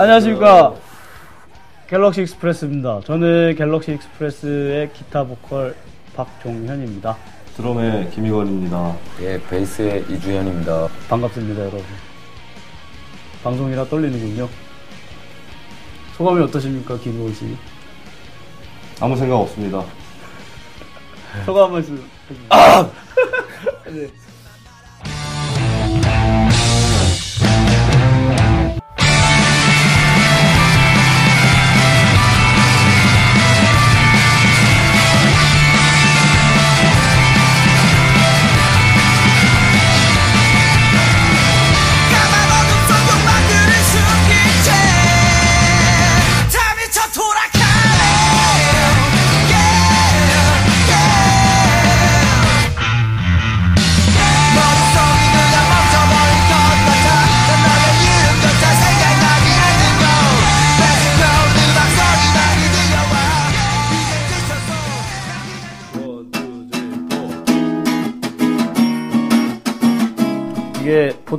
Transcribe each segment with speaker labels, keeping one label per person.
Speaker 1: 안녕하십니까 갤럭시 익스프레스입니다. 저는 갤럭시 익스프레스의 기타 보컬 박종현입니다.
Speaker 2: 드럼의 김희걸입니다.
Speaker 3: 예, 베이스의 이주현입니다.
Speaker 1: 반갑습니다, 여러분. 방송이라 떨리는군요. 소감이 어떠십니까, 김호은 씨?
Speaker 2: 아무 생각 없습니다.
Speaker 1: 소감 한 말씀 해주세요. 네.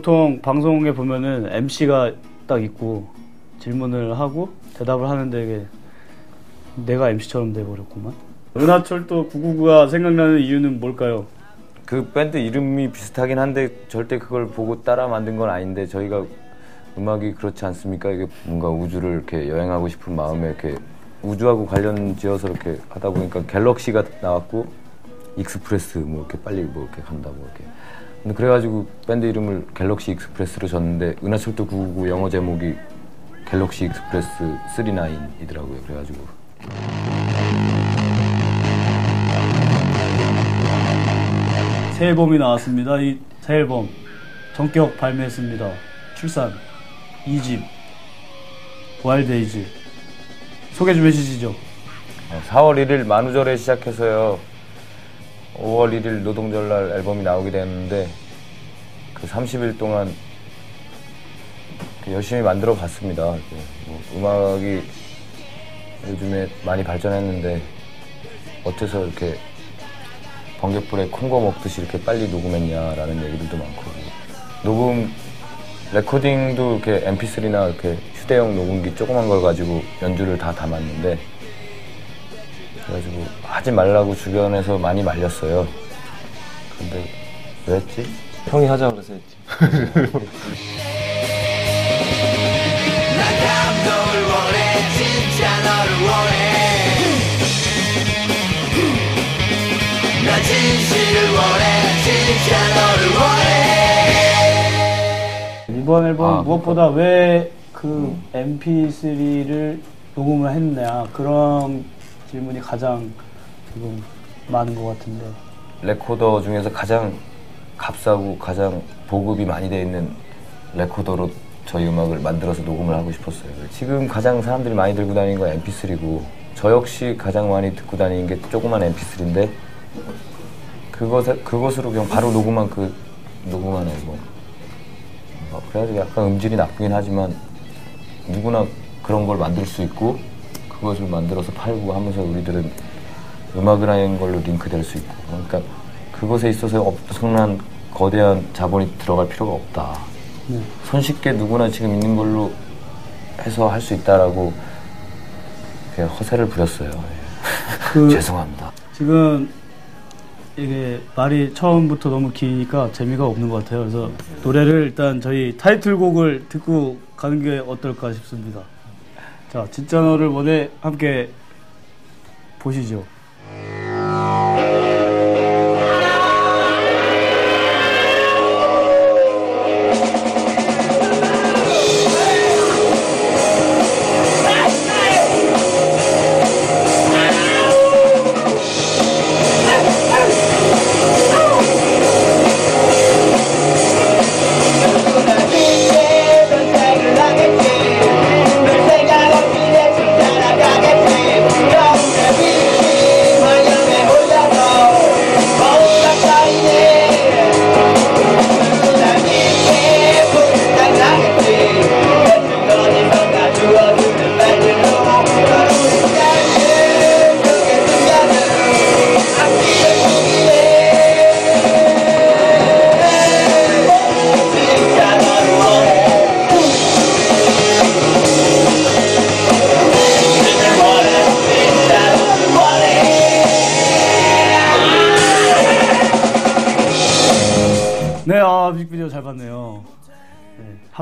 Speaker 1: 보통 방송에 보면은 MC가 딱 있고 질문을 하고 대답을 하는데 이게 내가 MC처럼 돼버렸구만. 은하철도 999가 생각나는 이유는 뭘까요?
Speaker 3: 그 밴드 이름이 비슷하긴 한데 절대 그걸 보고 따라 만든 건 아닌데 저희가 음악이 그렇지 않습니까? 이게 뭔가 우주를 이렇게 여행하고 싶은 마음에 이렇게 우주하고 관련 지어서 이렇게 하다 보니까 갤럭시가 나왔고 익스프레스 뭐 이렇게 빨리 뭐 이렇게 간다 뭐 이렇게. 근데 그래가지고 밴드 이름을 갤럭시 익스프레스로 졌는데 은하철도 999 영어 제목이 갤럭시 익스프레스 39이더라고요. 그래가지고
Speaker 1: 새 앨범이 나왔습니다. 이 새 앨범 전격 발매했습니다. 출산 2집 와일드에이즈 소개 좀 해주시죠.
Speaker 3: 4월 1일 만우절에 시작해서요. 5월 1일 노동절 날 앨범이 나오게 됐는데 그 30일 동안 열심히 만들어 봤습니다. 뭐 음악이 요즘에 많이 발전했는데 어째서 이렇게 번개불에 콩고 먹듯이 이렇게 빨리 녹음했냐라는 얘기들도 많고 녹음 레코딩도 이렇게 MP3나 이렇게 휴대용 녹음기 조그만 걸 가지고 연주를 다 담았는데 그래가지고 하지 말라고 주변에서 많이 말렸어요. 근데 왜 했지?
Speaker 2: 형이 하자 그래서 했지.
Speaker 1: 이번 앨범
Speaker 3: 아,
Speaker 1: 무엇보다 왜 그 MP3를 녹음을 했냐 그런 질문이 가장 지금 많은 것 같은데
Speaker 3: 레코더 중에서 가장 값싸고 가장 보급이 많이 돼 있는 레코더로 저희 음악을 만들어서 녹음을 하고 싶었어요. 지금 가장 사람들이 많이 들고 다니는 건 MP3고 저 역시 가장 많이 듣고 다니는 게 조그만 MP3인데 그것 그것으로 그냥 바로 녹음한 그 녹음한 앨범. 어, 그래가지고 약간 음질이 나쁘긴 하지만 누구나 그런 걸 만들 수 있고 그것을 만들어서 팔고 하면서 우리들은 음악이라는 걸로 링크될 수 있고 그러니까 그것에 있어서 엄청난 거대한 자본이 들어갈 필요가 없다.
Speaker 1: 네.
Speaker 3: 손쉽게 누구나 지금 있는 걸로 해서 할 수 있다라고 그냥 허세를 부렸어요. 예.
Speaker 1: 그-
Speaker 3: 죄송합니다.
Speaker 1: 지금 이게 말이 처음부터 너무 기니까 재미가 없는 것 같아요. 그래서 노래를 일단 저희 타이틀곡을 듣고 가는 게 어떨까 싶습니다. 자, 진짜 너를 원해 함께 보시죠.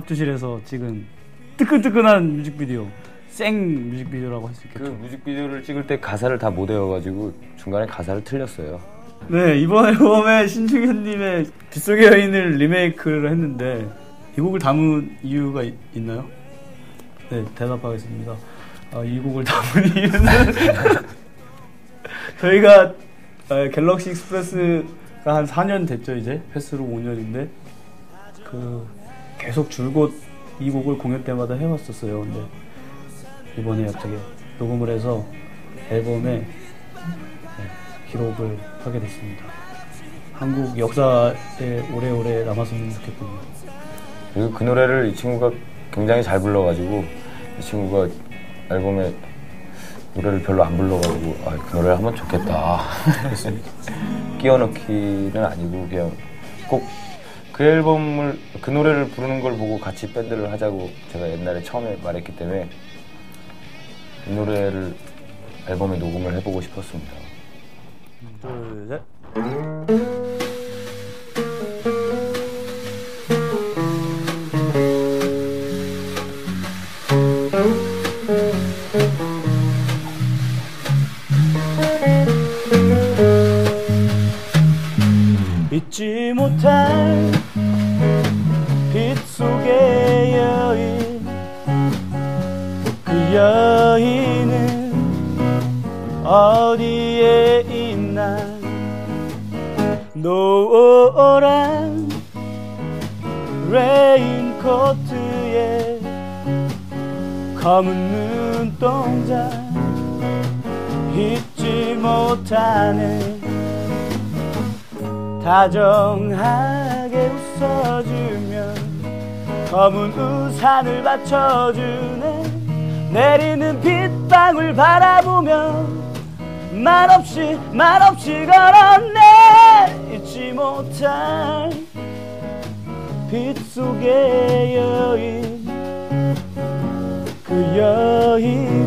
Speaker 1: 합주실에서 찍은 뜨끈뜨끈한 뮤직비디오 생 뮤직비디오라고
Speaker 3: 할수그
Speaker 1: 있겠죠.
Speaker 3: 뮤직비디오를 찍을 때 가사를 다 못 외워가지고 중간에 가사를 틀렸어요.
Speaker 1: 네 이번 앨범에 신중현님의 빗속의 여인을 리메이크를 했는데 이 곡을 담은 이유가 있, 나요 네 대답하겠습니다. 아, 이 곡을 담은 이유는 저희가 어, 갤럭시 익스프레스가 한 4년 됐죠 이제 횟수로 5년인데 그 계속 줄곧 이 곡을 공연 때마다 해왔었어요. 근데 이번에 갑자기 녹음을 해서 앨범에 네, 기록을 하게 됐습니다. 한국 역사에 오래오래 남았으면 좋겠군요.
Speaker 3: 그리고 그 노래를 이 친구가 굉장히 잘 불러가지고 이 친구가 앨범에 노래를 별로 안 불러가지고 아, 그 노래를 하면 좋겠다. 끼워넣기는 아니고 그냥 꼭 그 앨범을 그 노래를 부르는 걸 보고 같이 밴드를 하자고 제가 옛날에 처음에 말했기 때문에 이 노래를 앨범에 녹음을 해보고 싶었습니다.
Speaker 1: 둘, 셋. 노란 레인코트에 검은 눈동자 잊지 못하네. 다정하게 웃어주면 검은 우산을 받쳐주네. 내리는 빗방울 바라보면 말없이 말없이 걸었네 못할 빗속의 여인 그 여인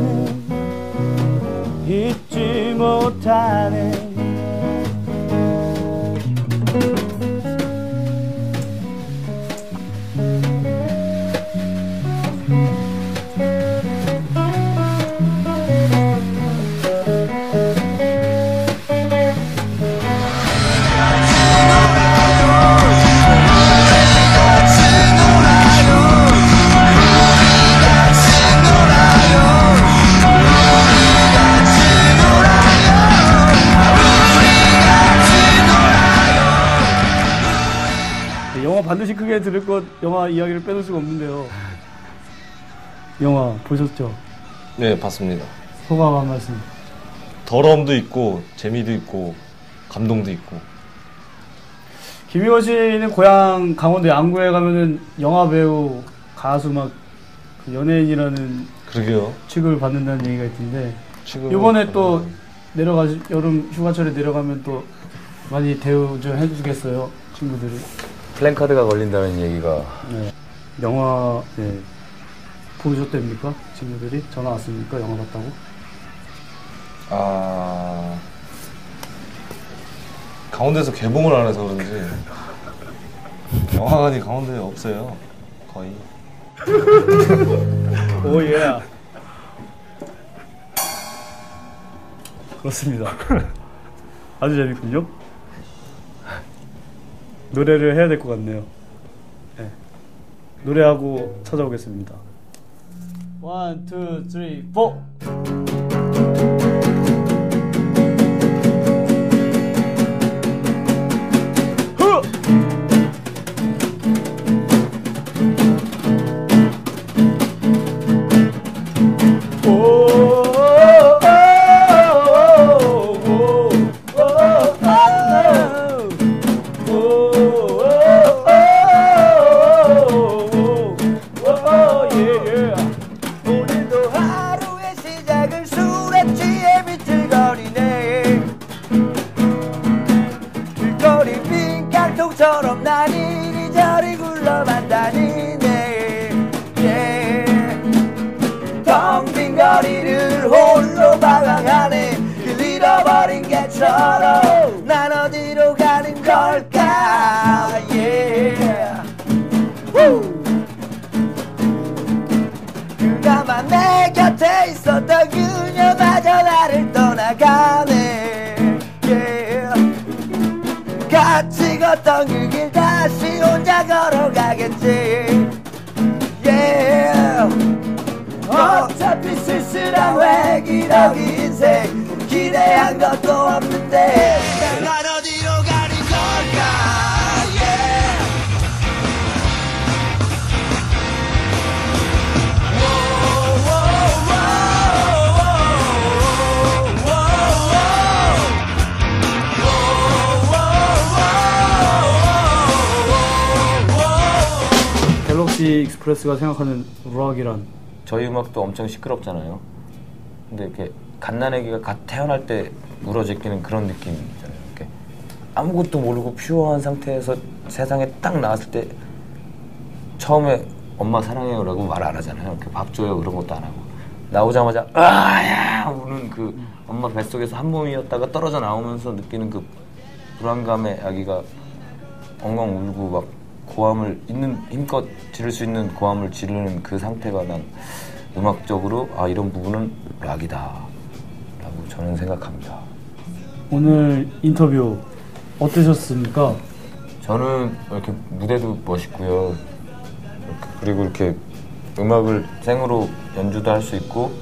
Speaker 1: 반드시 크게 들을 것 영화 이야기를 빼놓을 수가 없는데요. 영화 보셨죠?
Speaker 2: 네, 봤습니다.
Speaker 1: 소감 한 말씀.
Speaker 2: 더러움도 있고 재미도 있고 감동도 있고
Speaker 1: 김희원 씨는 고향 강원도 양구에 가면은 영화 배우 가수 막그 연예인이라는
Speaker 2: 그러게요.
Speaker 1: 취급을 받는다는 얘기가 있던데 이번에 또 내려가 여름 휴가철에 내려가면 또 많이 대우 좀 해주겠어요 친구들이.
Speaker 3: 플랜카드가 걸린다는 얘기가
Speaker 1: 네. 영화 네. 보셨답니까 친구들이 전화 왔습니까 영화 봤다고?
Speaker 2: 아 강원도에서 개봉을 안 해서 그런지 영화관이 강원도에 없어요. 거의.
Speaker 1: 오 예. 그렇습니다. 아주 재밌군요. 노래를 해야 될 것 같네요. 네. 노래하고 찾아오겠습니다.
Speaker 4: 1, 2, 3, 4 개처럼 난 어디로 가는 걸까 yeah. 난내 곁에 있었던 그녀마저 나를 떠나가네 yeah. 같이 걷던 그 길 다시 혼자 걸어가겠지 yeah. 어차피 쓸쓸한 회기라기 인생 한 것도 없는데 난 어디로 가는 걸까.
Speaker 1: 갤럭시 익스프레스가 생각하는 락이란
Speaker 3: 저희 음악도 엄청 시끄럽잖아요. 근데 이렇게 갓난아기가 갓 태어날 때 물어제끼는 그런 느낌이잖아요. 이렇게 아무것도 모르고 퓨어한 상태에서 세상에 딱 나왔을 때 처음에 엄마 사랑해요라고 말 안 하잖아요. 이렇게 밥 줘요 그런 것도 안 하고 나오자마자 아야 우는 그 엄마 뱃속에서 한 몸이었다가 떨어져 나오면서 느끼는 그 불안감에 아기가 엉엉 울고 막 고함을 있는 힘껏 지를 수 있는 고함을 지르는 그 상태가 난 음악적으로 아 이런 부분은 락이다 라고 저는 생각합니다.
Speaker 1: 오늘 인터뷰 어떠셨습니까?
Speaker 3: 저는 이렇게 무대도 멋있고요. 그리고 이렇게 음악을 생으로 연주도 할 수 있고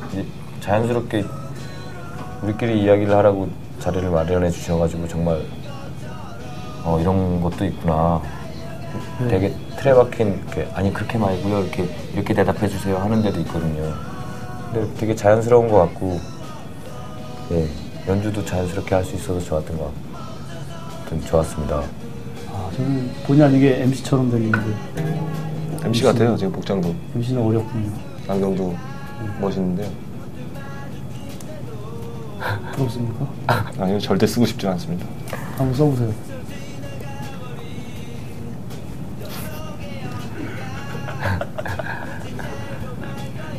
Speaker 3: 자연스럽게 우리끼리 이야기를 하라고 자리를 마련해 주셔가지고 정말 어, 이런 것도 있구나. 되게 틀에 박힌 이렇게 아니 그렇게 말고요 이렇게 이렇게 대답해 주세요 하는 데도 있거든요. 근데 되게 자연스러운 것 같고 예, 연주도 자연스럽게 할 수 있어서 좋았던 것 아무튼 좋았습니다.
Speaker 1: 아, 저는 본의 아니게 MC처럼 들리는데
Speaker 2: MC 같아요 지금 복장도
Speaker 1: MC는 어렵군요.
Speaker 2: 안경도 멋있는데요.
Speaker 1: 부럽습니까?
Speaker 2: 아니요 절대 쓰고 싶지 않습니다.
Speaker 1: 한번 써보세요.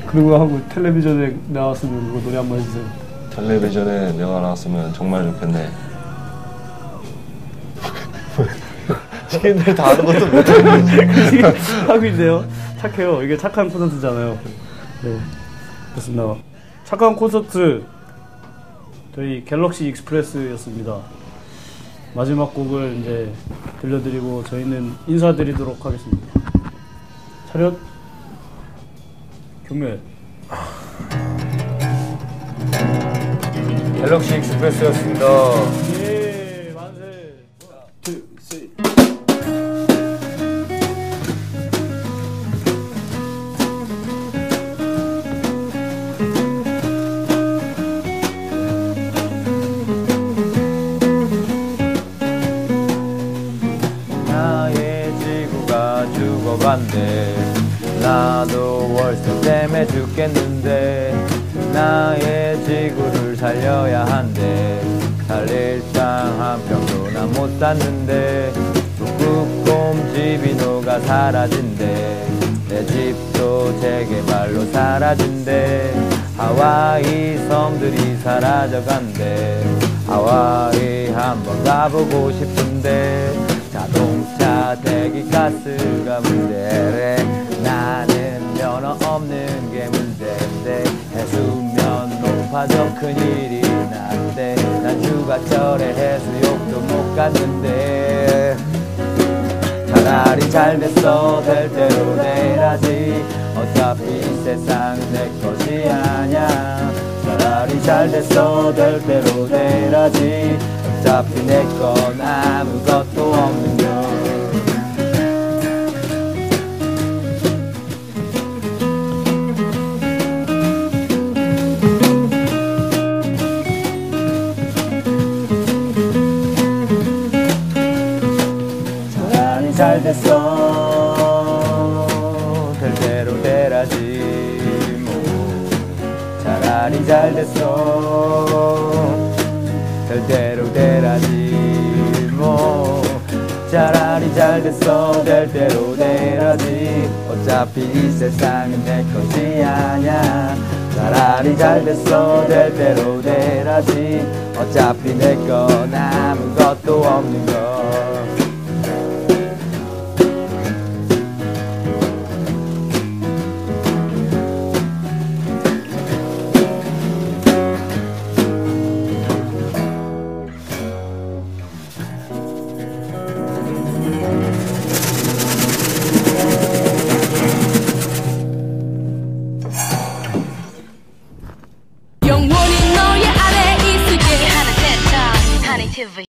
Speaker 1: 그리고 하고 텔레비전에 나왔으면 그거 노래 한 번 해주세요.
Speaker 2: 텔레비전에 내가 나왔으면 정말 좋겠네. 시민들 다 아는 것도 못하는
Speaker 1: 하고 있네요. 착해요. 이게 착한 콘서트잖아요. 네, 그렇습니다. 착한 콘서트 저희 갤럭시 익스프레스였습니다. 마지막 곡을 이제 들려드리고 저희는 인사드리도록 하겠습니다. 차렷 경례
Speaker 3: 갤럭시 익스프레스였습니다. 살려야 한대 살릴 땅한 평도 난못 샀는데 북극곰 집이 녹아 사라진대. 내 집도 재개발로 사라진대. 하와이 섬들이 사라져간대. 하와이 한번 가보고 싶은데 자동차 대기 가스가 문제래. 나는 면허 없는 게 문제인데 해수면 높아져 큰일이 휴가철에 해수욕도 못 갔는데 차라리 잘 됐어. 될 대로 내라지. 어차피 이 세상은 내 것이 아냐 차라리 잘 됐어. 될 대로 내라지. 어차피 내 건 아무것도 없는 잘 됐어. 될 대로 되라지 뭐. 차라리 잘 됐어. 될 대로 되라지 뭐. 차라리 잘 됐어. 될 대로 되라지. 어차피 이 세상은 내 것이 아냐 차라리 잘 됐어. 될 대로 되라지. 어차피 내 건 아무것도 없는 걸